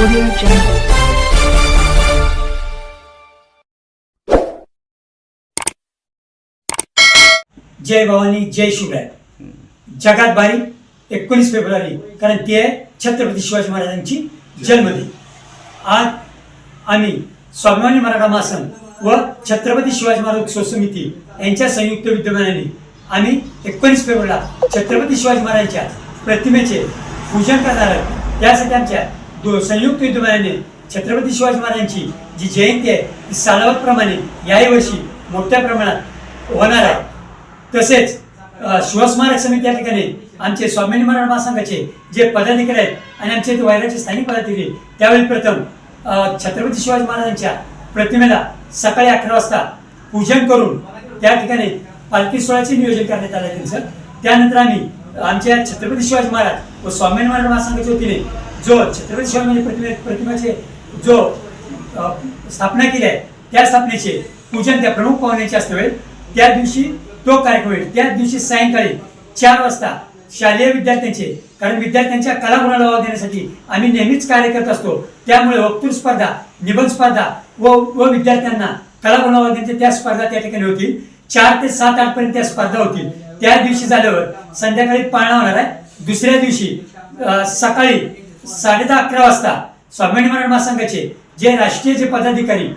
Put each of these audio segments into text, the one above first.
Audio Jungle. जय भवानी जय शिवराय. जगात बारी एकोणीस फेब्रुवारी कारण ती आहे छत्रपती शिवाजी महाराजांची जन्मदिन. आज आम्ही स्वाभिमानी मराठा महासंघ व छत्रपती शिवाजी महाराज उत्सव समिती यांच्या संयुक्त विद्यमानाने आम्ही एकोणीस फेब्रुवारीला छत्रपती शिवाजी महाराजांच्या प्रतिमेचे पूजन करणार आहोत. त्यासाठी आमच्या संयुक्त विद्यमानाने छत्रपती शिवाजी महाराजांची जी जयंती आहे ती सालावतप्रमाणे याही वर्षी मोठ्या प्रमाणात होणार आहे. तसेच शिवस्मारक समिती या ठिकाणी आमचे स्वामी मराठा महासंघाचे जे पदाधिकारी आहेत आणि आमचे ते वैराचे स्थानिक पदाधिकारी त्यावेळी प्रथम छत्रपती शिवाजी महाराजांच्या प्रतिमेला सकाळी अकरा वाजता पूजन करून त्या ठिकाणी पालखी सोहळ्याचे नियोजन करण्यात आलं आहे त्यांचं त्यानंतर आम्ही आमच्या छत्रपती शिवाजी महाराज व स्वामी मराठा महासंघाच्या वतीने जो छत्रपती शिवाजी प्रतिमे प्रतिमेचे जो स्थापना केली आहे त्या स्थापनेचे पूजन त्या प्रमुख पाहुण्याचे असते त्या दिवशी तो कार्यक्रम होईल. त्याच दिवशी सायंकाळी चार वाजता शालेय विद्यार्थ्यांचे कारण विद्यार्थ्यांच्या कलागुणाला वाव देण्यासाठी आम्ही नेहमीच कार्य करत असतो. त्यामुळे वक्तृत्व स्पर्धा निबंध स्पर्धा व व विद्यार्थ्यांना कलागुणाला वाव देण्याच्या त्या स्पर्धा त्या ठिकाणी होतील. चार ते सात आठ पर्यंत त्या स्पर्धा होतील. त्या दिवशी झाल्यावर संध्याकाळी पाळणा होणार आहे. दुसऱ्या दिवशी सकाळी साडे दहा अकरा वाजता स्वाभिमानी मराठा महासंघाचे जे राष्ट्रीय जे पदाधिकारी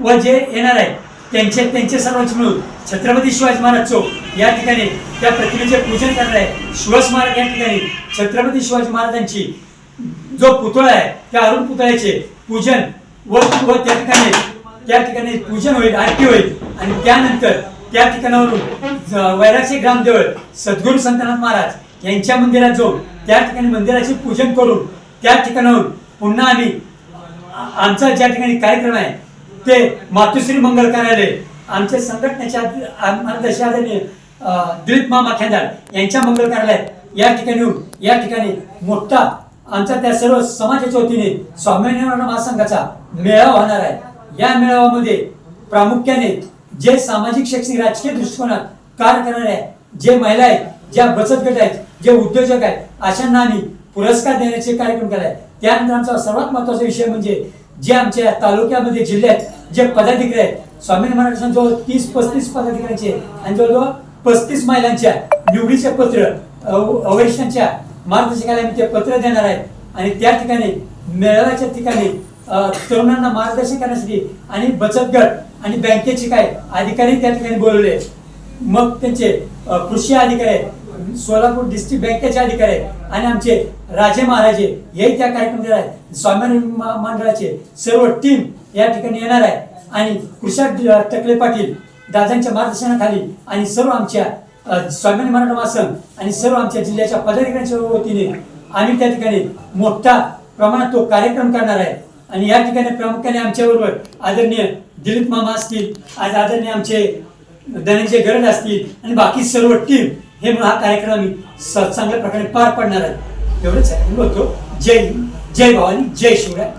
व जे येणार आहेत त्यांचे त्यांचे सर्वांचे मिळून छत्रपती शिवाजी महाराज चौक या ठिकाणी त्या प्रतिमेचे पूजन करणार आहे. शिवस्मारक या ठिकाणी छत्रपती शिवाजी महाराजांची जो पुतळा आहे त्या अरुण पुतळ्याचे पूजन व व त्या ठिकाणी त्या ठिकाणी पूजन होईल आरती होईल. आणि त्यानंतर त्या ठिकाणावरून वैराशी वैरागचे ग्रामदेवळ सद्गुरू संतनाथ महाराज यांच्या मंदिरात जाऊन त्या ठिकाणी मंदिराचे पूजन करून त्या ठिकाणाहून पुन्हा आम्ही आमचा ज्या ठिकाणी कार्यक्रम आहे ते मातुश्री मंगल कार्यालय आमच्या संघटनेच्या मार्गदर्शक आदरणीय दिलीप मामा खेदार यांच्या मंगल कार्यालयात या ठिकाणी या ठिकाणी मोठा आमचा त्या सर्व समाजाच्या वतीने स्वामी महासंघाचा मेळावा होणार आहे. या मेळाव्यामध्ये प्रामुख्याने जे सामाजिक शैक्षणिक राजकीय दृष्टिकोनात कार्य करणारे आहेत जे महिला आहेत ज्या बचत गट आहेत जे उद्योजक आहेत अशांना आम्ही पुरस्कार देण्याचे कार्यक्रम केलाय. त्यानंतर आमचा सर्वात महत्त्वाचा विषय म्हणजे जे आमच्या तालुक्यामध्ये जिल्ह्यात जे पदाधिकारी आहेत स्वामी महाराजांच्या जवळ तीस पस्तीस पदाधिकाऱ्यांचे आणि जवळजवळ पस्तीस महिलांच्या निवडीचे पत्र अ, वरिष्ठांच्या मार्गदर्शकाला आम्ही ते पत्र देणार आहेत. आणि त्या ठिकाणी मेळाव्याच्या ठिकाणी तरुणांना मार्गदर्शन करण्यासाठी आणि बचत गट आणि बँकेचे काय अधिकारी त्या ठिकाणी बोलवले मग त्यांचे कृषी अधिकारी आहेत सोलापूर डिस्ट्रिक्ट बँकेचे अधिकारी आहेत आणि आमचे राजे महाराजे हे त्या कार्यक्रमात आहेत. स्वामी मंडळाचे सर्व टीम या ठिकाणी येणार आहे आणि कृषक टकले पाटील दादांच्या मार्गदर्शनाखाली आणि सर्व आमच्या स्वामी मराठा महासंघ आणि सर्व आमच्या जिल्ह्याच्या पदाधिकाऱ्यांच्या वतीने आम्ही त्या ठिकाणी मोठा प्रमाणात तो कार्यक्रम करणार आहे. आणि या ठिकाणी प्रामुख्याने आमच्याबरोबर आदरणीय दिलीप मामा असतील आज आदरणीय आमचे धनंजय गरड असतील आणि बाकी सर्व टीम हे म्हणून हा कार्यक्रम आम्ही स- चांगल्या प्रकारे पार पडणार आहे एवढंच आहे. मी बोलतो जय हिंद जय भवानी जय शिवराय.